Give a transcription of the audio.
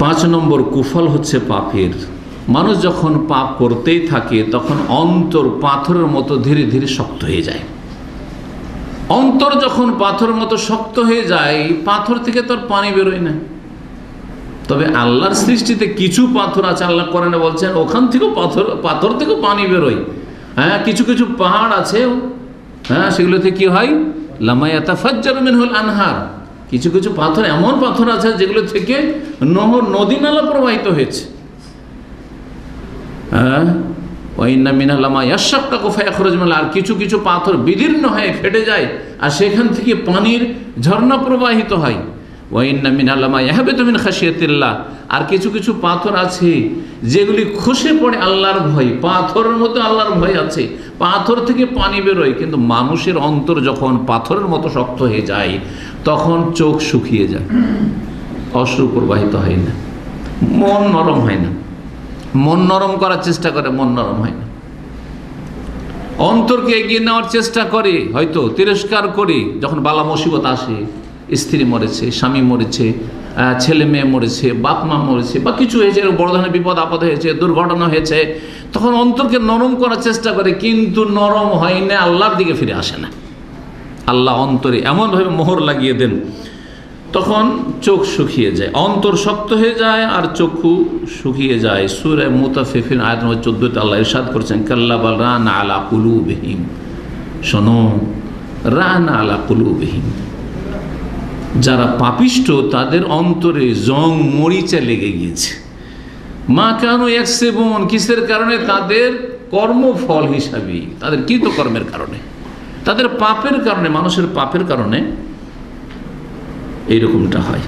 পাঁচ নম্বর কুফল হচ্ছে পাপের। মানুষ যখন পাপ করতেই থাকে, তখন অন্তর পাথরের মতো ধীরে ধীরে শক্ত হয়ে যায়। অন্তর যখন পাথরের মতো শক্ত হয়ে যায়, পাথর থেকে তোর পানি বেরোয় না। তবে আল্লাহর সৃষ্টিতে কিছু পাথর আছে, আল্লাহ করেন বলছেন, ওখান থেকেও পাথর পাথর থেকেও পানি বেরোয়। হ্যাঁ কিছু কিছু পাহাড় আছে হ্যাঁ সেগুলোতে কি হয়? লামায়াতা ফাজ্জারমিন হল আনহার। কিছু কিছু পাথর, এমন পাথর আছে যেগুলো থেকে নহর নদী নালা প্রবাহিত হয়েছে। হ্যাঁ? খরচ মেলা আর কিছু কিছু পাথর বিদীর্ণ হয়ে ফেটে যায় আর সেখান থেকে পানির ঝর্ণা প্রবাহিত হয়। ওয়াইন্না মিনালামা ইয়াহাবে তুমিন খাসিয়াতিল্লাহ আর কিছু কিছু পাথর আছে যেগুলি খসে পড়ে আল্লাহর ভয়, পাথরের মতো আল্লাহর ভয় আছে। পাথর থেকে পানি বেরোয়, কিন্তু মানুষের অন্তর যখন পাথরের মতো শক্ত হয়ে যায়, তখন চোখ শুকিয়ে যায়। অশ্রু প্রবাহিত হয় না। মন নরম হয় না। মন নরম করার চেষ্টা করে, মন নরম হয় না। অন্তরকে এগিয়ে নেওয়ার চেষ্টা করে, হয়তো তিরস্কার করে, যখন বালা মুসিবত আসে, স্ত্রী মরেছে, স্বামী মরেছে ছেলে মেয়ে মরেছে, বাপ মা মরেছে, বা কিছু হয়েছে, বড় ধরনের বিপদ আপদ হয়েছে, দুর্ঘটনা হয়েছে, তখন অন্তরকে নরম করার চেষ্টা করে, কিন্তু নরম হয় না, আল্লাহর দিকে ফিরে আসে না। আল্লাহ অন্তরে এমনভাবে মোহর লাগিয়ে দেন, তখন চোখ শুকিয়ে যায়। অন্তর শক্ত হয়ে যায় আর চক্ষু শুকিয়ে যায়। সুরে মুতাফিফিন আয়াত নম্বর চোদ্দোতে আল্লাহ ইরশাদ করছেন কাল্লা বাল রান আলা কুলু বেহিম শোনো, রান আলা কুলু বেহিম যারা পাপিষ্ট, তাদের অন্তরে জং মরিচা লেগে গিয়েছে। মা কেন এক সেবন? কিসের কারণে? তাদের কর্মফল হিসাবে। তাদের কৃতকর্মের কারণে। তাদের পাপের কারণে, মানুষের পাপের কারণে এইরকমটা হয়।